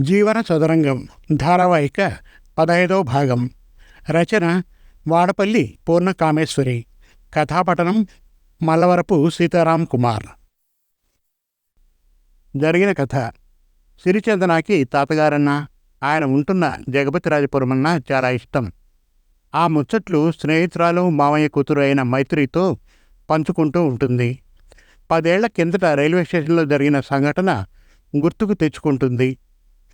జీవన చదరంగం ధారావాహిక పదహైదవ భాగం. రచన వాడపల్లి పూర్ణ కామేశ్వరి కథాపఠనం మల్లవరపు సీతారాం కుమార్. జరిగిన కథ. సిరిచందనాకి తాతగారన్నా ఆయన ఉంటున్న జగపతిరాజపురం అన్నా చాలా ఇష్టం. ఆ ముచ్చట్లు స్నేహితురాలు మామయ్య కూతురు అయిన మైత్రితో పంచుకుంటూ ఉంటుంది. పదేళ్ళ కిందట రైల్వే స్టేషన్లో జరిగిన సంఘటన గుర్తుకు తెచ్చుకుంటుంది.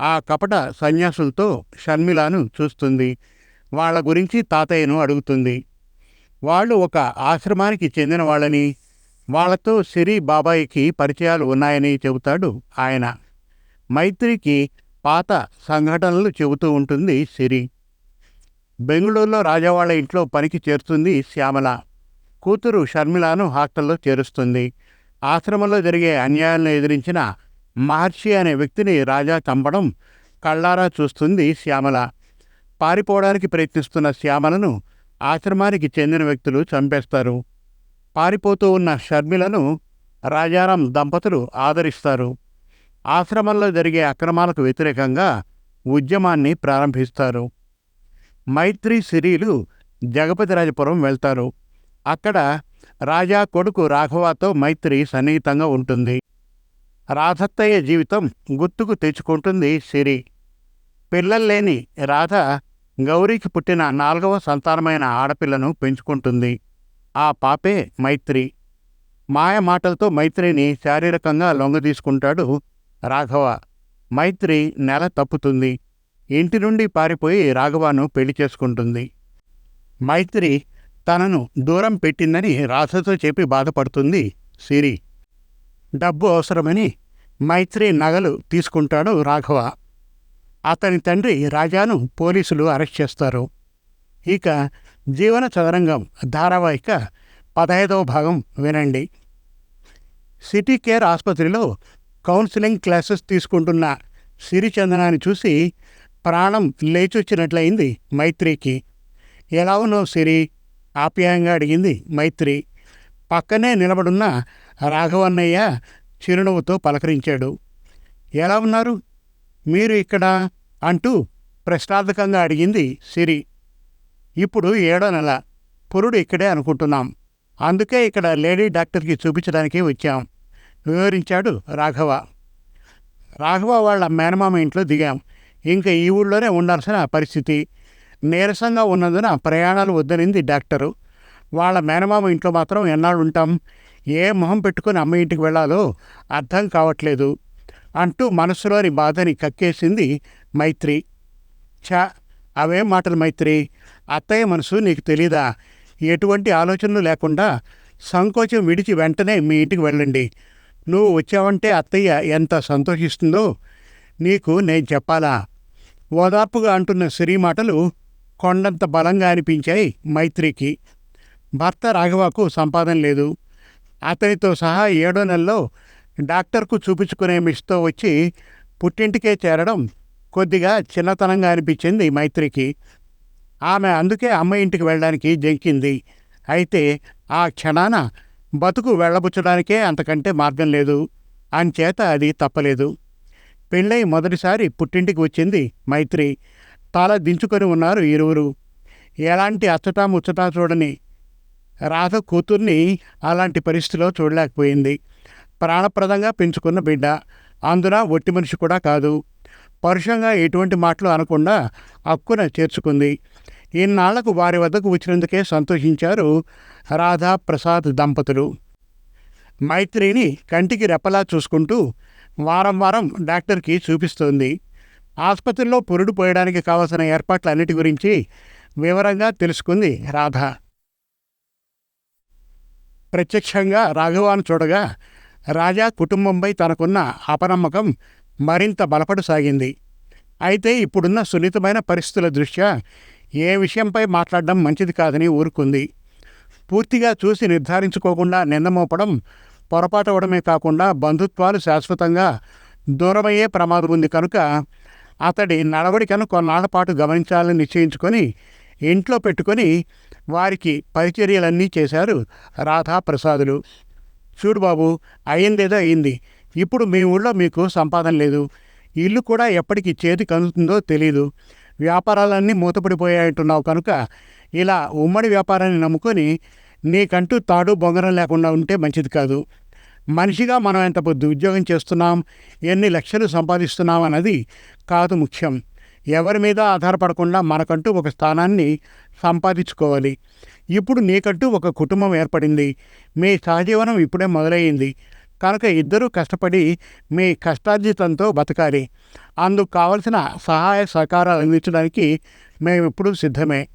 ఆ కపట సన్యాసులతో షర్మిలాను చూస్తుంది. వాళ్ళ గురించి తాతయ్యను అడుగుతుంది. వాళ్ళు ఒక ఆశ్రమానికి చెందిన వాళ్ళని వాళ్ళతో సిరి బాబాయికి పరిచయాలు ఉన్నాయని చెబుతాడు ఆయన. మైత్రికి పాత సంఘటనలు చెబుతూ ఉంటుంది సిరి. బెంగళూరులో రాజావాళ్ళ ఇంట్లో పనికి చేరుతుంది శ్యామల. కూతురు షర్మిలాను హాస్టల్లో చేరుస్తుంది. ఆశ్రమంలో జరిగే అన్యాయాలను ఎదిరించిన మహర్షి అనే వ్యక్తిని రాజా చంపడం కళ్ళారా చూస్తుంది శ్యామల. పారిపోవడానికి ప్రయత్నిస్తున్న శ్యామలను ఆశ్రమానికి చెందిన వ్యక్తులు చంపేస్తారు. పారిపోతూ ఉన్న షర్మిలను రాజారాం దంపతులు ఆదరిస్తారు. ఆశ్రమంలో జరిగే అక్రమాలకు వ్యతిరేకంగా ఉద్యమాన్ని ప్రారంభిస్తారు. మైత్రి సిరీలు జగపతిరాజపురం వెళ్తారు. అక్కడ రాజా కొడుకు రాఘవాతో మైత్రి సన్నిహితంగా ఉంటుంది. రాధత్తయ్య జీవితం గుర్తుకు తెచ్చుకుంటుంది సిరి. పిల్లల్లేని రాధ గౌరీకి పుట్టిన నాలుగవ సంతానమైన ఆడపిల్లను పెంచుకుంటుంది. ఆ పాపే మైత్రి. మాయ మాటలతో మైత్రిని శారీరకంగా లొంగదీసుకుంటాడు రాఘవ. మైత్రి నెల తప్పుతుంది. ఇంటి నుండి పారిపోయి రాఘవను పెళ్ళి చేసుకుంటుంది. మైత్రి తనను దూరం పెట్టిందని రాధతో చెప్పి బాధపడుతుంది సిరి. డబ్బు అవసరమని మైత్రి నగలు తీసుకుంటాడు రాఘవ. అతని తండ్రి రాజాను పోలీసులు అరెస్ట్ చేస్తారు. ఇక జీవన చదరంగం ధారావాహిక పదహైదవ భాగం వినండి. సిటీ కేర్ ఆసుపత్రిలో కౌన్సిలింగ్ క్లాసెస్ తీసుకుంటున్న సిరిచందనాన్ని చూసి ప్రాణం లేచొచ్చినట్లయింది మైత్రికి. ఎలా ఉన్నావు సిరి? ఆప్యాయంగా అడిగింది మైత్రి. పక్కనే నిలబడున్న రాఘవన్నయ్య చిరునవ్వుతో పలకరించాడు. ఎలా ఉన్నారు? మీరు ఇక్కడ? అంటూ ప్రశ్నార్థకంగా అడిగింది సిరి. ఇప్పుడు ఏడో నెల. పురుడు ఇక్కడే అనుకుంటున్నాం. అందుకే ఇక్కడ లేడీ డాక్టర్కి చూపించడానికి వచ్చాం వివరించాడు రాఘవ. రాఘవ వాళ్ళ మేనమామ ఇంట్లో దిగాం. ఇంకా ఈ ఊళ్ళోనే ఉండాల్సిన పరిస్థితి. నీరసంగా ఉన్నందున ప్రయాణాలు వద్దనింది డాక్టరు. వాళ్ళ మేనమామ ఇంట్లో మాత్రం ఎన్నాళ్ళు ఉంటాం ఏ మొహం పెట్టుకుని అమ్మ ఇంటికి వెళ్ళాలో అర్థం కావట్లేదు అంటూ మనసులోని బాధని కక్కేసింది మైత్రి. ఛా! అవేం మాటలు మైత్రి? అత్తయ్య మనసు నీకు తెలీదా? ఎటువంటి ఆలోచనలు లేకుండా సంకోచం విడిచి వెంటనే మీ ఇంటికి వెళ్ళండి. నువ్వు వచ్చావంటే అత్తయ్య ఎంత సంతోషిస్తుందో నీకు నేను చెప్పాలా? ఓదార్పుగా అంటున్న సిరి మాటలు కొండంత బలంగా అనిపించాయి మైత్రికి. భర్త రాఘవకు సంపాదన లేదు. అతనితో సహా ఏడో నెలలో డాక్టర్కు చూపించుకునే మిస్తో వచ్చి పుట్టింటికే చేరడం కొద్దిగా చిన్నతనంగా అనిపించింది మైత్రికి. ఆమె అందుకే అమ్మ ఇంటికి వెళ్ళడానికి జంకింది. అయితే ఆ క్షణాన బతుకు వెళ్ళబుచ్చడానికే అంతకంటే మార్గం లేదు. అంచేత అది తప్పలేదు. పెళ్ళై మొదటిసారి పుట్టింటికి వచ్చింది మైత్రి. తల దించుకొని ఉన్నారు ఇరువురు. ఎలాంటి అచ్చటా ముచ్చటా చూడని రాధ కూతుర్ని అలాంటి పరిస్థితిలో చూడలేకపోయింది. ప్రాణప్రదంగా పెంచుకున్న బిడ్డ. అందున ఒట్టి మనిషి కూడా కాదు. పరుషంగా ఎటువంటి మాటలు అనకుండా అక్కున చేర్చుకుంది. ఇన్నాళ్ళకు వారి వద్దకు వచ్చినందుకే సంతోషించారు రాధా ప్రసాద్ దంపతులు. మైత్రిని కంటికి రెప్పలా చూసుకుంటూ వారం వారం డాక్టర్కి చూపిస్తోంది. ఆసుపత్రిలో పురుడు పోయడానికి కావలసిన ఏర్పాట్లన్నిటి గురించి వివరంగా తెలుసుకుంది రాధ. ప్రత్యక్షంగా రాఘవాను చూడగా రాజా కుటుంబంపై తనకున్న అపనమ్మకం మరింత బలపడసాగింది. అయితే ఇప్పుడున్న సున్నితమైన పరిస్థితుల దృష్ట్యా ఏ విషయంపై మాట్లాడడం మంచిది కాదని ఊరుకుంది. పూర్తిగా చూసి నిర్ధారించుకోకుండా నిందమోపడం పొరపాటు అవడమే కాకుండా బంధుత్వాలు శాశ్వతంగా దూరమయ్యే ప్రమాదం ఉంది కనుక అతడి నడవడికను కొన్నాళ్ళ పాటు గమనించాలని నిశ్చయించుకొని ఇంట్లో పెట్టుకొని వారికి పరిచర్యలన్నీ చేశారు రాధా ప్రసాదులు చూడు బాబు అయ్యిందేదో అయింది ఇప్పుడు మీ ఊళ్ళో మీకు సంపాదన లేదు. ఇల్లు కూడా ఎప్పటికి చేతికి అందుతుందో తెలియదు వ్యాపారాలన్నీ మూతపడిపోయాయంటున్నావు కనుక ఇలా ఉమ్మడి వ్యాపారాన్ని నమ్ముకొని నీకంటూ తాడు బొంగరం లేకుండా ఉంటే మంచిది కాదు. మనిషిగా మనం ఎంత పొద్దు ఉద్యోగం చేస్తున్నాం ఎన్ని లక్షలు సంపాదిస్తున్నాం అన్నది కాదు ముఖ్యం. ఎవరి మీద ఆధారపడకుండా మనకంటూ ఒక స్థానాన్ని సంపాదించుకోవాలి. ఇప్పుడు నీకంటూ ఒక కుటుంబం ఏర్పడింది. మీ సహజీవనం ఇప్పుడే మొదలయ్యింది. కనుక ఇద్దరూ కష్టపడి మీ కష్టార్జితంతో బతకాలి. అందుకు కావలసిన సహాయ సహకారాలు అందించడానికి మేము ఇప్పుడు సిద్ధమే.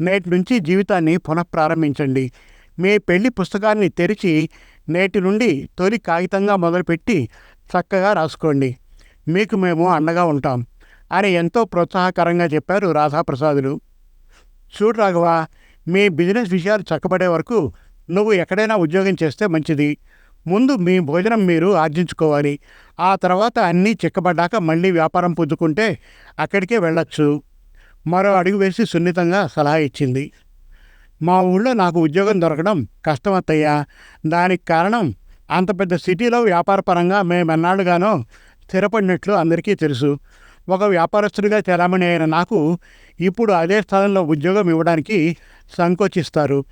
నేటి నుంచి జీవితాన్ని పునఃప్రారంభించండి. మీ పెళ్ళి పుస్తకాన్ని తెరిచి నేటి నుండి తొలి కాగితంగా మొదలుపెట్టి చక్కగా రాసుకోండి. మీకు మేము అండగా ఉంటాం. అని ఎంతో ప్రోత్సాహకరంగా చెప్పారు రాధాప్రసాదులు. చూడు రాఘవ మీ బిజినెస్ విషయాలు చక్కబడే వరకు నువ్వు ఎక్కడైనా ఉద్యోగం చేస్తే మంచిది. ముందు మీ భోజనం మీరు ఆర్జించుకోవాలి. ఆ తర్వాత అన్నీ చిక్కబడ్డాక మళ్ళీ వ్యాపారం పుంజుకుంటే అక్కడికే వెళ్ళొచ్చు. మరో అడుగు వేసి సున్నితంగా సలహా ఇచ్చింది. మా ఊళ్ళో నాకు ఉద్యోగం దొరకడం కష్టమత్తయ్యా. దానికి కారణం అంత పెద్ద సిటీలో వ్యాపారపరంగా మేమెన్నాళ్ళుగానో స్థిరపడినట్లు అందరికీ తెలుసు. ఒక వ్యాపారస్తుడిగా చలామణి అయిన నాకు ఇప్పుడు అదే స్థలంలో ఉద్యోగం ఇవ్వడానికి సంకోచిస్తారు.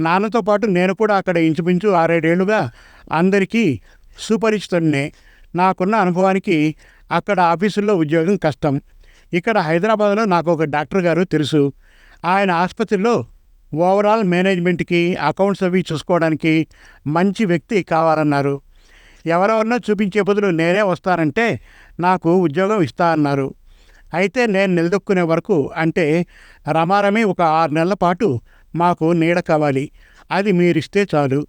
నాన్నతో పాటు నేను కూడా అక్కడ ఇంచుమించు ఆరేడేళ్ళుగా అందరికీ సుపరిచితుడినే. నాకున్న అనుభవానికి అక్కడ ఆఫీసుల్లో ఉద్యోగం కష్టం. ఇక్కడ హైదరాబాద్లో నాకు ఒక డాక్టర్ గారు తెలుసు. ఆయన ఆసుపత్రిలో ఓవరాల్ మేనేజ్మెంట్కి అకౌంట్స్ అవి చూసుకోవడానికి మంచి వ్యక్తి కావాలన్నారు. ఎవరెవరినో చూపించే బదులు నేనే వస్తానంటే నాకు ఉద్యోగం ఇస్తా అన్నారు. అయితే నేను నిలదొక్కునే వరకు అంటే రమారమి ఒక ఆరు నెలల పాటు మాకు నీడ కావాలి. అది మీరిస్తే చాలు.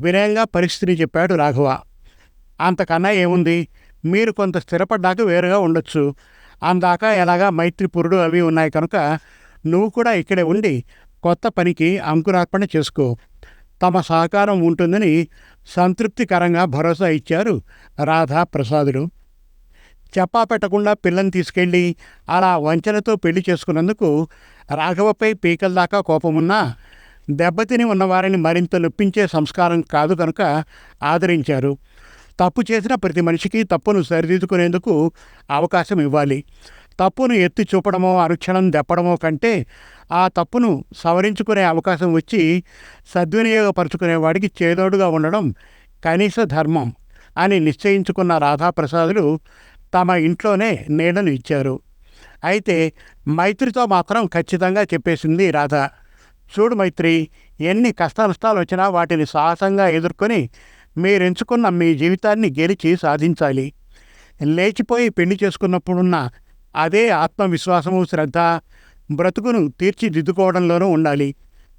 వినయంగా పరిస్థితిని చెప్పాడు రాఘవ. అంతకన్నా ఏముంది? మీరు కొంత స్థిరపడ్డాక వేరుగా ఉండొచ్చు. అందాక ఎలాగా మైత్రిపురుడు అవి ఉన్నాయి కనుక నువ్వు కూడా ఇక్కడే ఉండి కొత్త పనికి అంకురార్పణ చేసుకో. తమ సహకారం ఉంటుందని సంతృప్తికరంగా భరోసా ఇచ్చారు రాధా ప్రసాదులు చెప్పా పెట్టకుండా పిల్లని తీసుకెళ్ళి అలా వంచనతో పెళ్ళి చేసుకున్నందుకు రాఘవపై పీకల దాకా కోపమున్నా దెబ్బతిని ఉన్నవారిని మరింత నొప్పించే సంస్కారం కాదు కనుక ఆదరించారు. తప్పు చేసిన ప్రతి మనిషికి తప్పును సరిదిద్దుకునేందుకు అవకాశం ఇవ్వాలి. తప్పును ఎత్తి చూపడమో అనుక్షణం దెప్పడమో కంటే ఆ తప్పును సవరించుకునే అవకాశం వచ్చి సద్వినియోగపరుచుకునే వాడికి చేదోడుగా ఉండడం కనీస ధర్మం అని నిశ్చయించుకున్న రాధాప్రసాదులు తమ ఇంట్లోనే నీడను ఇచ్చారు. అయితే మైత్రితో మాత్రం ఖచ్చితంగా చెప్పేసింది రాధ. చూడు మైత్రి ఎన్ని కష్టనష్టాలు వచ్చినా వాటిని సాహసంగా ఎదుర్కొని మీరెంచుకున్న మీ జీవితాన్ని గెలిచి సాధించాలి. లేచిపోయి పెళ్ళి చేసుకున్నప్పుడున్న అదే ఆత్మవిశ్వాసము శ్రద్ధ బ్రతుకును తీర్చిదిద్దుకోవడంలోనూ ఉండాలి.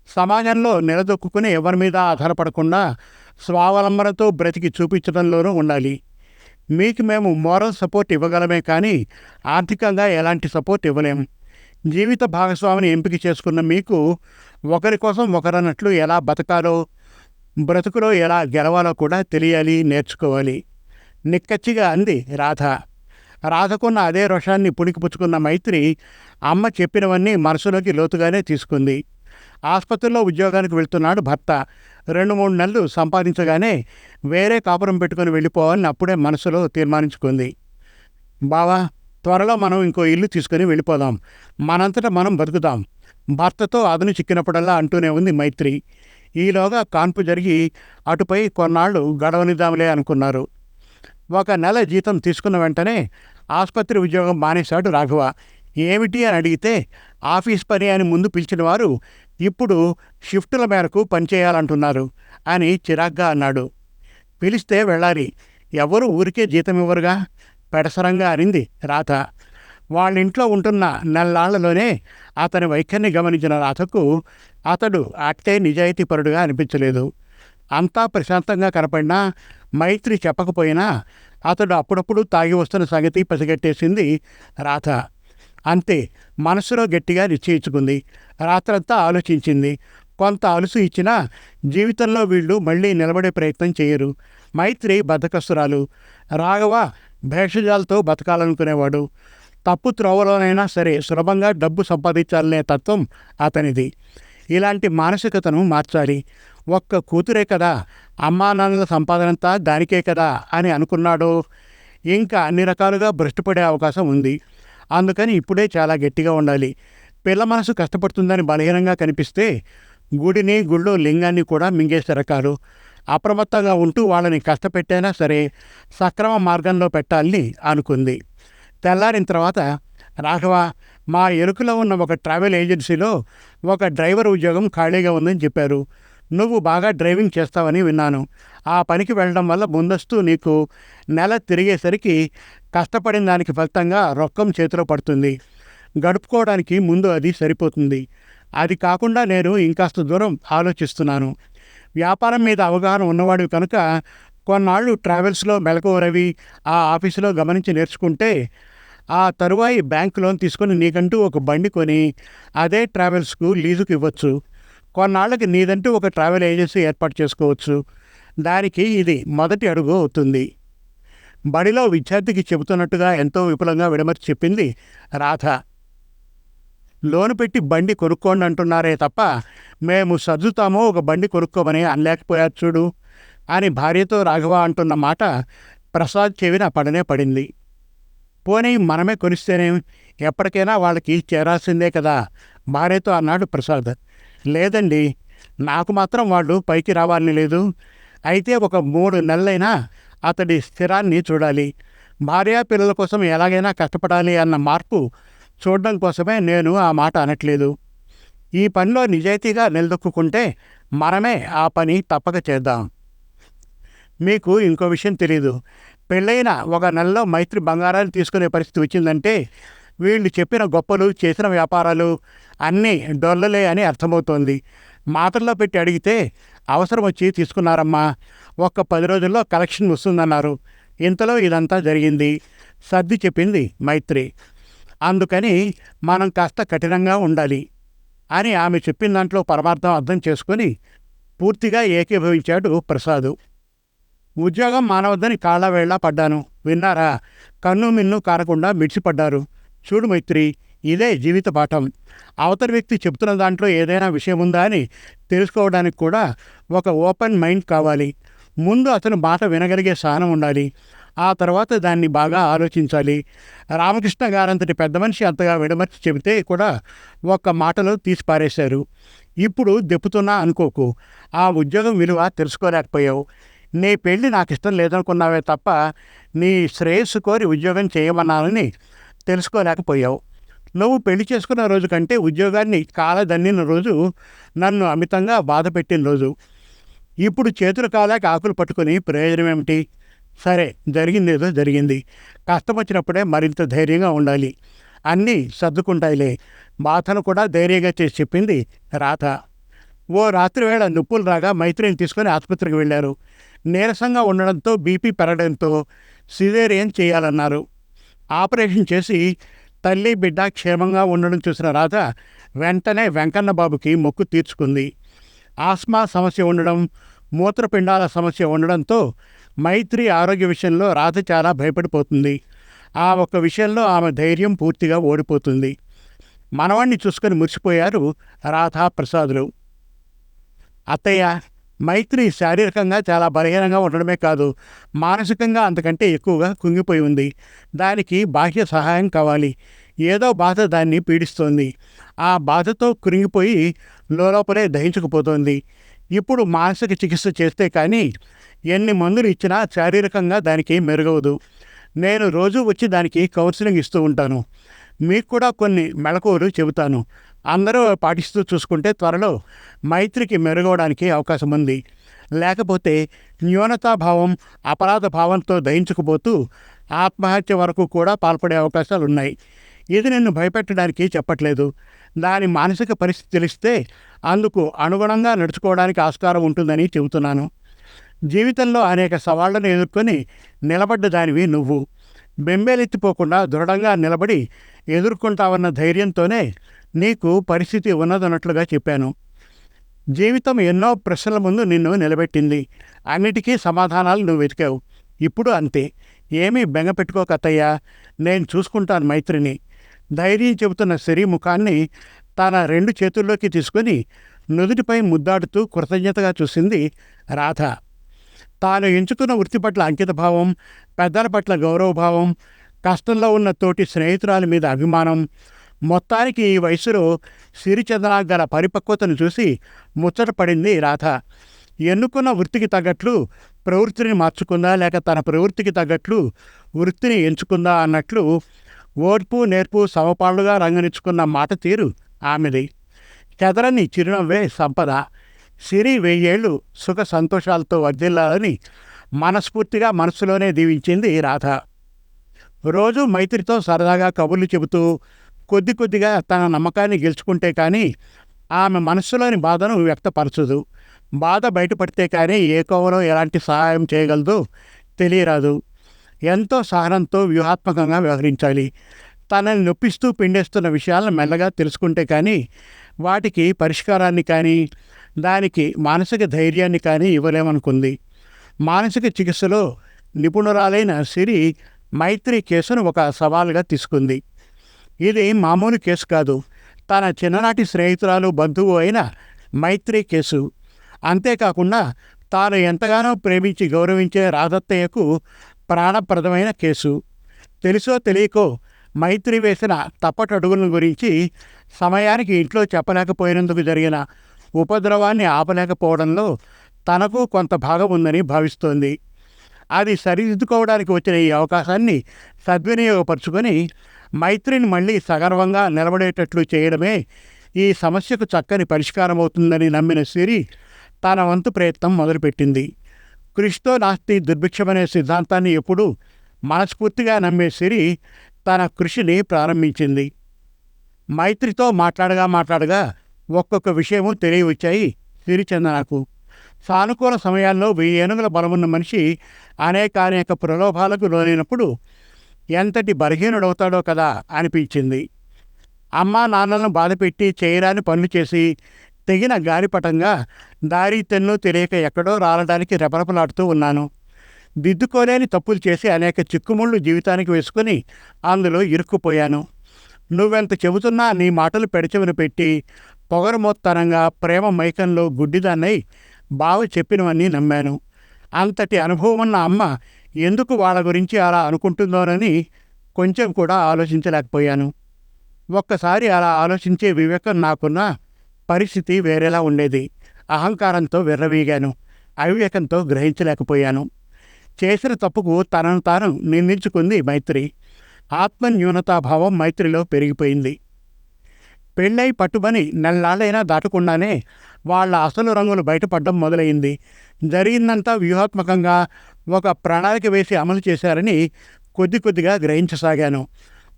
సమాజంలో నిలదొక్కుని ఎవరి మీద ఆధారపడకుండా స్వావలంబనతో బ్రతికి చూపించడంలోనూ ఉండాలి. మీకు మేము మోరల్ సపోర్ట్ ఇవ్వగలమే కానీ ఆర్థికంగా ఎలాంటి సపోర్ట్ ఇవ్వలేం. జీవిత భాగస్వామిని ఎంపిక చేసుకున్న మీకు ఒకరి కోసం ఒకరన్నట్లు ఎలా బతకాలో బ్రతుకులో ఎలా గెలవాలో కూడా తెలియాలి నేర్చుకోవాలి. నిక్కచ్చిగా అంది రాధ. రాధకున్న అదే రోషాన్ని పుణికిపుచ్చుకున్న మైత్రి అమ్మ చెప్పినవన్నీ మనసులోకి లోతుగానే తీసుకుంది. ఆసుపత్రిలో ఉద్యోగానికి వెళ్తున్నాడు భర్త. రెండు మూడు నెలలు సంపాదించగానే వేరే కాపురం పెట్టుకుని వెళ్ళిపోవాలని అప్పుడే మనసులో తీర్మానించుకుంది. బావా త్వరలో మనం ఇంకో ఇల్లు తీసుకుని వెళ్ళిపోదాం. మనంతటా మనం బతుకుదాం. భర్తతో అదను చిక్కినప్పుడల్లా అంటూనే ఉంది మైత్రి. ఈలోగా కాన్పు జరిగి అటుపై కొన్నాళ్ళు గడవనిద్దాంలే అనుకున్నారు. ఒక నెల జీతం తీసుకున్న వెంటనే ఆసుపత్రి ఉద్యోగం మానేశాడు రాఘవ. ఏమిటి అని అడిగితే ఆఫీస్ పని అని ముందు పిలిచిన వారు ఇప్పుడు షిఫ్టుల మేరకు పనిచేయాలంటున్నారు అని చిరాగ్గా అన్నాడు. పిలిస్తే వెళ్ళాలి. ఎవరు ఊరికే జీతం ఇవ్వరుగా? పెడసరంగా అరింది రాత వాళ్ళింట్లో ఉంటున్న నెలలాళ్ళలోనే అతని వైఖరిని గమనించిన రాతకు అతడు అట్టే నిజాయితీపరుడుగా అనిపించలేదు. అంతా ప్రశాంతంగా కనపడినా మైత్రి చెప్పకపోయినా అతడు అప్పుడప్పుడు తాగి వస్తున్న సంగతి పసిగట్టేసింది రాధ. అంతే మనసులో గట్టిగా నిశ్చయించుకుంది. రాత్రంతా ఆలోచించింది. కొంత అలుసు ఇచ్చినా జీవితంలో వీళ్ళు మళ్ళీ నిలబడే ప్రయత్నం చేయరు. మైత్రి బద్ధకస్తురాలు. రాఘవ భేషజాలతో బతకాలనుకునేవాడు. తప్పు త్రోవలోనైనా సరే సులభంగా డబ్బు సంపాదించాలనే తత్వం అతనిది. ఇలాంటి మానసికతను మార్చాలి. ఒక్క కూతురే కదా. అమ్మా నాన్నల సంపాదనంతా దానికే కదా అని అనుకున్నాడో. ఇంకా అన్ని రకాలుగా భ్రష్టుపడే అవకాశం ఉంది. అందుకని ఇప్పుడే చాలా గట్టిగా ఉండాలి. పిల్ల మనసు కష్టపడుతుందని బలహీనంగా కనిపిస్తే గుడిని గుళ్ళో లింగాన్ని కూడా మింగేసే రకాలు అప్రమత్తంగా ఉంటూ వాళ్ళని కష్టపెట్టైనా సరే సక్రమ మార్గంలో పెట్టాలని అనుకుంది. తెల్లారిన తర్వాత రాఘవ మా ఎరుకలో ఉన్న ఒక ట్రావెల్ ఏజెన్సీలో ఒక డ్రైవర్ ఉద్యోగం ఖాళీగా ఉందని చెప్పారు. నువ్వు బాగా డ్రైవింగ్ చేస్తావని విన్నాను. ఆ పనికి వెళ్ళడం వల్ల ముందస్తు నీకు నెల తిరిగేసరికి కష్టపడిన దానికి ఫలితంగా రొక్కం చేతిలో పడుతుంది. గడుపుకోవడానికి ముందు అది సరిపోతుంది. అది కాకుండా నేను ఇంకాస్త దూరం ఆలోచిస్తున్నాను. వ్యాపారం మీద అవగాహన ఉన్నవాడు కనుక కొన్నాళ్ళు ట్రావెల్స్లో మెలకువ రవి ఆ ఆఫీసులో గమనించి నేర్చుకుంటే ఆ తరువాయి బ్యాంక్ లోన్ తీసుకొని నీకంటూ ఒక బండి కొని అదే ట్రావెల్స్కు లీజుకు ఇవ్వచ్చు. కొన్నాళ్ళకి నీదంటూ ఒక ట్రావెల్ ఏజెన్సీ ఏర్పాటు చేసుకోవచ్చు. దానికి ఇది మొదటి అడుగు అవుతుంది. బడిలో విద్యార్థికి చెబుతున్నట్టుగా ఎంతో విపులంగా విడమర్చి చెప్పింది రాధ. లోను పెట్టి బండి కొనుక్కోండి అంటున్నారే తప్ప మేము సర్దుతామో ఒక బండి కొనుక్కోమని అనలేకపోయారు చూడు అని భార్యతో రాఘవ అంటున్న మాట ప్రసాద్ చెవిన పడనే పడింది. పోనీ మనమే కొనిస్తేనే? ఎప్పటికైనా వాళ్ళకి చేరాల్సిందే కదా భార్యతో అన్నాడు ప్రసాద్. లేదండి నాకు మాత్రం వాళ్ళు పైకి రావాలని లేదు. అయితే ఒక మూడు నెలలైనా అతడి స్థిరాన్ని చూడాలి. భార్యా పిల్లల కోసం ఎలాగైనా కష్టపడాలి అన్న మార్పు చూడడం కోసమే నేను ఆ మాట అనట్లేదు. ఈ పనిలో నిజాయితీగా నిలదొక్కుంటే మనమే ఆ పని తప్పక చేద్దాం. మీకు ఇంకో విషయం తెలియదు పెళ్ళైన ఒక నెలలో మైత్రి బంగారాన్ని తీసుకునే పరిస్థితి వచ్చిందంటే వీళ్ళు చెప్పిన గొప్పలు చేసిన వ్యాపారాలు అన్నీ డొల్లలే అని అర్థమవుతోంది. మాటల్లో పెట్టి అడిగితే అవసరం వచ్చి తీసుకున్నారమ్మా. ఒక్క పది రోజుల్లో కలెక్షన్ వస్తుందన్నారు. ఇంతలో ఇదంతా జరిగింది. సర్ది చెప్పింది మైత్రి. అందుకని మనం కాస్త కఠినంగా ఉండాలి అని ఆమె చెప్పిన దాంట్లో పరమార్థం అర్థం చేసుకొని పూర్తిగా ఏకీభవించాడు ప్రసాదు. ఉద్యోగం మానవద్దని కాళ్ళవేళ్ళా పడ్డాను. విన్నారా? కన్ను మిన్ను కారకుండా మిడిచిపడ్డారు చూడు మైత్రి ఇదే జీవిత పాఠం. అవతరి వ్యక్తి చెబుతున్న దాంట్లో ఏదైనా విషయం ఉందా అని తెలుసుకోవడానికి కూడా ఒక ఓపెన్ మైండ్ కావాలి. ముందు అతను మాట వినగలిగే సహనం ఉండాలి. ఆ తర్వాత దాన్ని బాగా ఆలోచించాలి. రామకృష్ణ గారంతటి పెద్ద మనిషి అంతగా విడమర్చి చెబితే కూడా ఒక్క మాటలో తీసి పారేశారు. ఇప్పుడు దెప్పుతున్నా అనుకోకు. ఆ ఉద్యోగం విలువ తెలుసుకోలేకపోయావు. నీ పెళ్ళి నాకు ఇష్టం లేదనుకున్నావే తప్ప నీ శ్రేయస్సు కోరి ఉద్యోగం చేయమన్నానని తెలుసుకోలేకపోయావు. నువ్వు పెళ్ళి చేసుకున్న రోజు కంటే ఉద్యోగాన్ని కాలదన్నిన రోజు నన్ను అమితంగా బాధ పెట్టిన రోజు. ఇప్పుడు చేతులు కాలాక ఆకులు పట్టుకుని ప్రయోజనం ఏమిటి? సరే జరిగింది ఏదో జరిగింది. కష్టం వచ్చినప్పుడే మరింత ధైర్యంగా ఉండాలి. అన్నీ సర్దుకుంటాయిలే. బాధను కూడా ధైర్యంగా చేసి చెప్పింది రాధ. ఓ రాత్రి వేళ నొప్పులు రాగా మైత్రిని తీసుకొని ఆసుపత్రికి వెళ్ళారు. నీరసంగా ఉండడంతో బీపీ పెరగడంతో సిజేరియన్ చేయాలన్నారు. ఆపరేషన్ చేసి తల్లి బిడ్డ క్షేమంగా ఉండడం చూసిన రాధ వెంటనే వెంకన్న బాబుకి మొక్కు తీర్చుకుంది. ఆస్మా సమస్య ఉండడం మూత్రపిండాల సమస్య ఉండడంతో మైత్రి ఆరోగ్య విషయంలో రాధ చాలా భయపడిపోతుంది. ఆ ఒక్క విషయంలో ఆమె ధైర్యం పూర్తిగా ఓడిపోతుంది. మనవాణ్ణి చూసుకొని మురిసిపోయారు రాధా ప్రసాదులు అత్తయ్య మైత్రి శారీరకంగా చాలా బలహీనంగా ఉండడమే కాదు మానసికంగా అంతకంటే ఎక్కువగా కుంగిపోయి ఉంది. దానికి బాహ్య సహాయం కావాలి. ఏదో బాధ దాన్ని పీడిస్తోంది. ఆ బాధతో కృంగిపోయి లోపలే దహించుకుపోతోంది. ఇప్పుడు మానసిక చికిత్స చేస్తే కానీ ఎన్ని మందులు ఇచ్చినా శారీరకంగా దానికి మెరుగవదు. నేను రోజు వచ్చి దానికి కౌన్సిలింగ్ ఇస్తూ ఉంటాను. మీకు కూడా కొన్ని మెళకువలు చెబుతాను. అందరూ పాటిస్తూ చూసుకుంటే త్వరలో మైత్రికి మెరుగవడానికి అవకాశం ఉంది లేకపోతే న్యూనతాభావం అపరాధ భావంతో దయించుకుపోతూ ఆత్మహత్య వరకు కూడా పాల్పడే అవకాశాలు ఉన్నాయి ఇది నిన్ను భయపెట్టడానికి చెప్పట్లేదు. దాని మానసిక పరిస్థితి తెలిస్తే అందుకు అనుగుణంగా నడుచుకోవడానికి ఆస్కారం ఉంటుందని చెబుతున్నాను. జీవితంలో అనేక సవాళ్ళను ఎదుర్కొని నిలబడ్డ దానివి నువ్వు. బెంబేలెత్తిపోకుండా దృఢంగా నిలబడి ఎదుర్కొంటావన్న ధైర్యంతోనే నీకు పరిస్థితి ఉన్నదన్నట్లుగా చెప్పాను. జీవితం ఎన్నో ప్రశ్నల ముందు నిన్ను నిలబెట్టింది. అన్నిటికీ సమాధానాలు నువ్వు వెతికావు. ఇప్పుడు అంతే. ఏమీ బెంగపెట్టుకోకత్తయ్యా నేను చూసుకుంటాను మైత్రిని. ధైర్యం చెబుతున్న సిరి ముఖాన్ని తన రెండు చేతుల్లోకి తీసుకొని నుదుటిపై ముద్దాడుతూ కృతజ్ఞతగా చూసింది రాధ. తాను ఎంచుకున్న వృత్తి పట్ల అంకితభావం పెద్దల పట్ల గౌరవభావం కష్టంలో ఉన్న తోటి స్నేహితురాలి మీద అభిమానం మొత్తానికి ఈ వయసులో సిరిచందన గల పరిపక్వతను చూసి ముచ్చట పడింది రాధ. ఎన్నుకున్న వృత్తికి తగ్గట్లు ప్రవృత్తిని మార్చుకుందా లేక తన ప్రవృత్తికి తగ్గట్లు వృత్తిని ఎంచుకుందా అన్నట్లు ఓర్పు నేర్పు సమపాళ్ళుగా రంగనిచ్చుకున్న మాట తీరు ఆమెది. చెదరని చిరునవ్వే సంపద. సిరి వెయ్యేళ్ళు సుఖ సంతోషాలతో వర్ధిల్లాలని మనస్ఫూర్తిగా మనసులోనే దీవించింది రాధ. రోజు మైత్రితో సరదాగా కబుర్లు చెబుతూ కొద్ది కొద్దిగా తన నమ్మకాన్ని గెలుచుకుంటే కానీ ఆమె మనస్సులోని బాధను వ్యక్తపరచదు. బాధ బయటపడితే కానీ ఏ కోవలో ఎలాంటి సహాయం చేయగలదో తెలియరాదు. ఎంతో సహనంతో వ్యూహాత్మకంగా వ్యవహరించాలి. తనని నొప్పిస్తూ పిండేస్తున్న విషయాలను మెల్లగా తెలుసుకుంటే కానీ వాటికి పరిష్కారాన్ని కానీ దానికి మానసిక ధైర్యాన్ని కానీ ఇవ్వలేమనుకుంది. మానసిక చికిత్సలో నిపుణురాలైన సిరి మైత్రి కేసును ఒక సవాలుగా తీసుకుంది. ఇది మామూలు కేసు కాదు. తన చిన్ననాటి స్నేహితురాలు బంధువు అయిన మైత్రి కేసు. అంతేకాకుండా తాను ఎంతగానో ప్రేమించి గౌరవించే రాధత్తయ్యకు ప్రాణప్రదమైన కేసు. తెలుసో తెలియకో మైత్రి వేసిన తప్పటడుగుల గురించి సమయానికి ఇంట్లో చెప్పలేకపోయినందుకు జరిగిన ఉపద్రవాన్ని ఆపలేకపోవడంలో తనకు కొంత భాగం ఉందని భావిస్తోంది. అది సరిదిద్దుకోవడానికి వచ్చిన ఈ అవకాశాన్ని సద్వినియోగపరుచుకొని మైత్రిని మళ్ళీ సగర్వంగా నిలబడేటట్లు చేయడమే ఈ సమస్యకు చక్కని పరిష్కారం అవుతుందని నమ్మిన సిరి తన వంతు ప్రయత్నం మొదలుపెట్టింది. కృషితో నాస్తి దుర్భిక్షమనే సిద్ధాంతాన్ని ఎప్పుడూ మనస్ఫూర్తిగా నమ్మే సిరి తన కృషిని ప్రారంభించింది. మైత్రితో మాట్లాడగా మాట్లాడగా ఒక్కొక్క విషయము తెలియవచ్చాయి సిరిచందనకు. సానుకూల సమయాల్లో వెయ్యి ఏనుగుల బలమున్న మనిషి అనేకానేక ప్రలోభాలకు లోనైనప్పుడు ఎంతటి బలహీనుడవుతాడో కదా అనిపించింది. అమ్మా నాన్నలను బాధపెట్టి చేయరాని పనులు చేసి తెగిన గాలిపటంగా దారి తెన్ను తెలియక ఎక్కడో రాలడానికి రెపరెపలాడుతూ ఉన్నాను. దిద్దుకోలేని తప్పులు చేసి అనేక చిక్కుముళ్ళు జీవితానికి వేసుకుని అందులో ఇరుక్కుపోయాను. నువ్వెంత చెబుతున్నా నీ మాటలు పెడచెవిన పెట్టి పొగరమోత్తనంగా ప్రేమ మైకంలో గుడ్డిదాన్నై బావ చెప్పినవన్నీ నమ్మాను. అంతటి అనుభవం ఉన్న అమ్మ ఎందుకు వాళ్ళ గురించి అలా అనుకుంటుందోనని కొంచెం కూడా ఆలోచించలేకపోయాను. ఒక్కసారి అలా ఆలోచించే వివేకం నాకున్న పరిస్థితి వేరేలా ఉండేది. అహంకారంతో విర్రవీగాను అవివేకంతో గ్రహించలేకపోయాను. చేసిన తప్పుకు తనను తాను నిందించుకుంది మైత్రి. ఆత్మన్యూనతాభావం మైత్రిలో పెరిగిపోయింది. పెళ్ళై పట్టుబని నెల్లాళ్ళైనా దాటకుండానే వాళ్ళ అసలు రంగులు బయటపడడం మొదలైంది. జరిగిందంతా వ్యూహాత్మకంగా ఒక ప్రణాళిక వేసి అమలు చేశారని కొద్ది కొద్దిగా గ్రహించసాగాను.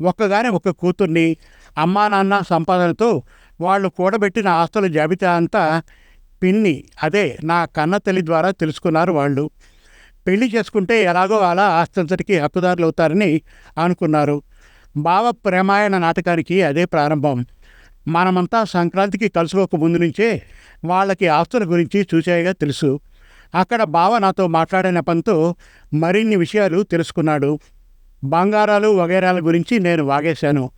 ఒక్కగానే ఒక కూతుర్ని అమ్మా నాన్న సంపాదనతో వాళ్ళు కూడబెట్టిన ఆస్తుల జాబితా అంతా పిన్ని అదే నా కన్న తల్లి ద్వారా తెలుసుకున్నారు వాళ్ళు. పెళ్ళి చేసుకుంటే ఎలాగో అలా ఆస్తంతటికి హక్కుదారులు అవుతారని అనుకున్నారు. భావ ప్రేమాయణ నాటకానికి అదే ప్రారంభం. మనమంతా సంక్రాంతికి కలుసుకోక ముందు నుంచే వాళ్ళకి ఆస్తుల గురించి చూసేయగా తెలుసు. అక్కడ బావ నాతో మాట్లాడిన పనితో మరిన్ని విషయాలు తెలుసుకున్నాడు. బంగారాలు వగైరాల గురించి నేను వాగేశాను.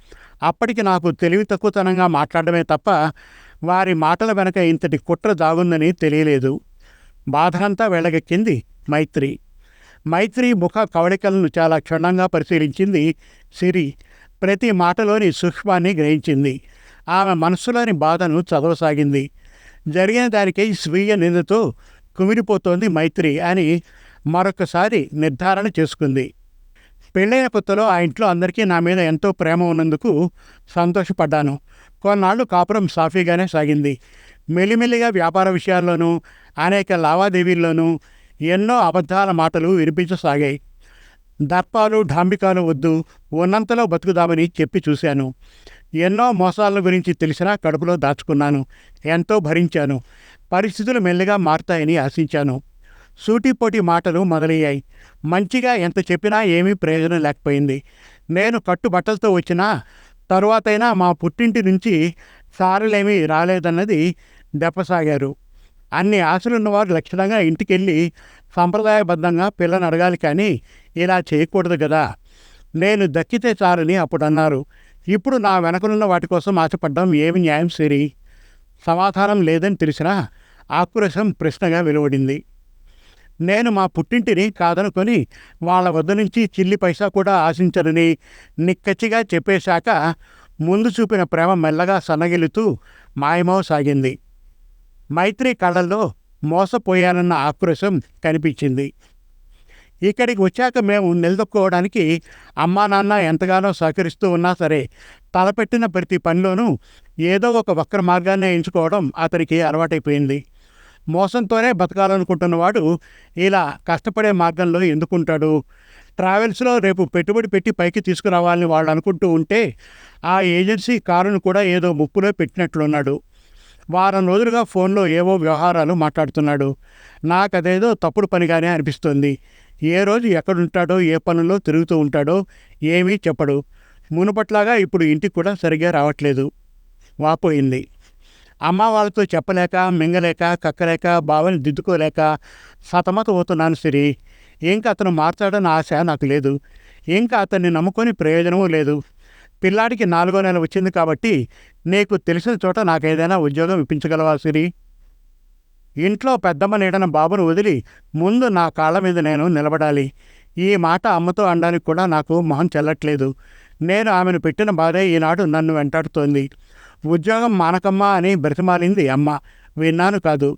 అప్పటికి నాకు తెలివి తక్కువతనంగా మాట్లాడమే తప్ప వారి మాటల వెనక ఇంతటి కుట్ర దాగుందని తెలియలేదు. బాధ అంతా వెళ్ళగెక్కింది మైత్రి. మైత్రి ముఖ కవళికలను చాలా క్షుణ్ణంగా పరిశీలించింది సిరి. ప్రతి మాటలోని సూక్ష్మాన్ని గ్రహించింది. ఆమె మనస్సులోని బాధను చదవసాగింది. జరిగిన దానికి స్వీయ నిందతో కుమిరిపోతోంది మైత్రి అని మరొకసారి నిర్ధారణ చేసుకుంది. పెళ్ళైన కొత్తలో ఆ ఇంట్లో అందరికీ నా మీద ఎంతో ప్రేమ ఉన్నందుకు సంతోషపడ్డాను. కొన్నాళ్ళు కాపురం సాఫీగానే సాగింది. మెల్లిమెల్లిగా వ్యాపార విషయాల్లోనూ అనేక లావాదేవీల్లోనూ ఎన్నో అబద్ధాల మాటలు వినిపించసాగాయి. దర్పాలు ఢాంబికాలు వద్దు ఉన్నంతలో బతుకుదామని చెప్పి చూశాను. ఎన్నో మోసాల గురించి తెలిసినా కడుపులో దాచుకున్నాను. ఎంతో భరించాను. పరిస్థితులు మెల్లగా మారుతాయని ఆశించాను. సూటిపోటి మాటలు మొదలయ్యాయి. మంచిగా ఎంత చెప్పినా ఏమీ ప్రయోజనం లేకపోయింది. నేను కట్టుబట్టలతో వచ్చినా తరువాతైనా మా పుట్టింటి నుంచి సారలేమీ రాలేదన్నది దెప్పసాగారు అన్ని ఆశలున్నవారు లక్షణంగా ఇంటికెళ్ళి సంప్రదాయబద్ధంగా పిల్లని అడగాలి కానీ ఇలా చేయకూడదు కదా నేను దక్కితే చాలని అప్పుడు అన్నారు ఇప్పుడు నా వెనకనున్న వాటి కోసం ఆశపడ్డం ఏమి న్యాయం సిరి? సమాధానం లేదని తెలిసినా ఆక్రోశం ప్రశ్నగా వెలువడింది. నేను మా పుట్టింటిని కాదనుకొని వాళ్ళ వద్ద నుంచి చిల్లి పైసా కూడా ఆశించనని నిక్కచ్చిగా చెప్పేశాక ముందు చూపిన ప్రేమ మెల్లగా సన్నగిలుతూ మాయమవసాగింది. మైత్రి కళ్ళల్లో మోసపోయానన్న ఆక్రోశం కనిపించింది. ఇక్కడికి వచ్చాక మేము నిలదొక్కోవడానికి అమ్మా నాన్న ఎంతగానో సహకరిస్తూ ఉన్నా సరే తలపెట్టిన ప్రతి పనిలోనూ ఏదో ఒక వక్ర మార్గాన్ని ఎంచుకోవడం అతనికి అలవాటైపోయింది. మోసంతోనే బతకాలనుకుంటున్నవాడు ఇలా కష్టపడే మార్గంలో ఎందుకుంటాడు? ట్రావెల్స్లో రేపు పెట్టుబడి పెట్టి పైకి తీసుకురావాలని వాళ్ళు అనుకుంటూ ఉంటే ఆ ఏజెన్సీ కారును కూడా ఏదో ముప్పులో పెట్టినట్లున్నాడు. వారం రోజులుగా ఫోన్లో ఏవో వ్యవహారాలు మాట్లాడుతున్నాడు. నాకు అదేదో తప్పుడు పనిగానే అనిపిస్తుంది. ఏ రోజు ఎక్కడుంటాడో ఏ పనుల్లో తిరుగుతూ ఉంటాడో ఏమీ చెప్పడు. మునుపట్లాగా ఇప్పుడు ఇంటికి కూడా సరిగ్గా రావట్లేదు. వాపోయింది. అమ్మ వాళ్ళతో చెప్పలేక మింగలేక కక్కలేక బావని దిద్దుకోలేక సతమత అవుతున్నాను సిరి. ఇంకా అతను మార్చాడని ఆశ నాకు లేదు. ఇంకా అతన్ని నమ్ముకొని ప్రయోజనమూ లేదు. పిల్లాడికి నాలుగో నెల వచ్చింది కాబట్టి నీకు తెలిసిన చోట నాకు ఏదైనా ఉద్యోగం ఇప్పించగలవా సిరి? ఇంట్లో పెద్దమ్మ నీడన బాబును వదిలి ముందు నా కాళ్ళ మీద నేను నిలబడాలి. ఈ మాట అమ్మతో అనడానికి కూడా నాకు మొహం చెల్లట్లేదు. నేను ఆమెను పెట్టిన బాధే ఈనాడు నన్ను వెంటాడుతోంది. ఉద్యోగం మానకమ్మా అని బ్రతిమాలింది అమ్మ. విన్నాను కాదు.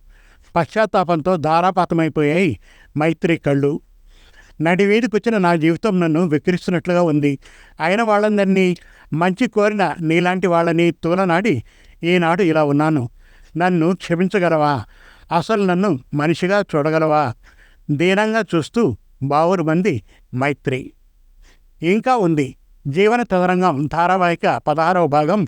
పశ్చాత్తాపంతో ధారాపాతమైపోయాయి మైత్రి కళ్ళు. నడివీధికొచ్చిన నా జీవితం నన్ను వెక్కిరిస్తున్నట్లుగా ఉంది. అయిన వాళ్ళందరినీ మంచి కోరిన నీలాంటి వాళ్ళని తూలనాడి ఈనాడు ఇలా ఉన్నాను. నన్ను క్షమించగలవా? అసలు నన్ను మనిషిగా చూడగలవా? దీనంగా చూస్తూ బావురు మంది మైత్రి. ఇంకా ఉంది. జీవన తదరంగం ధారావాహిక పదహారవ భాగం.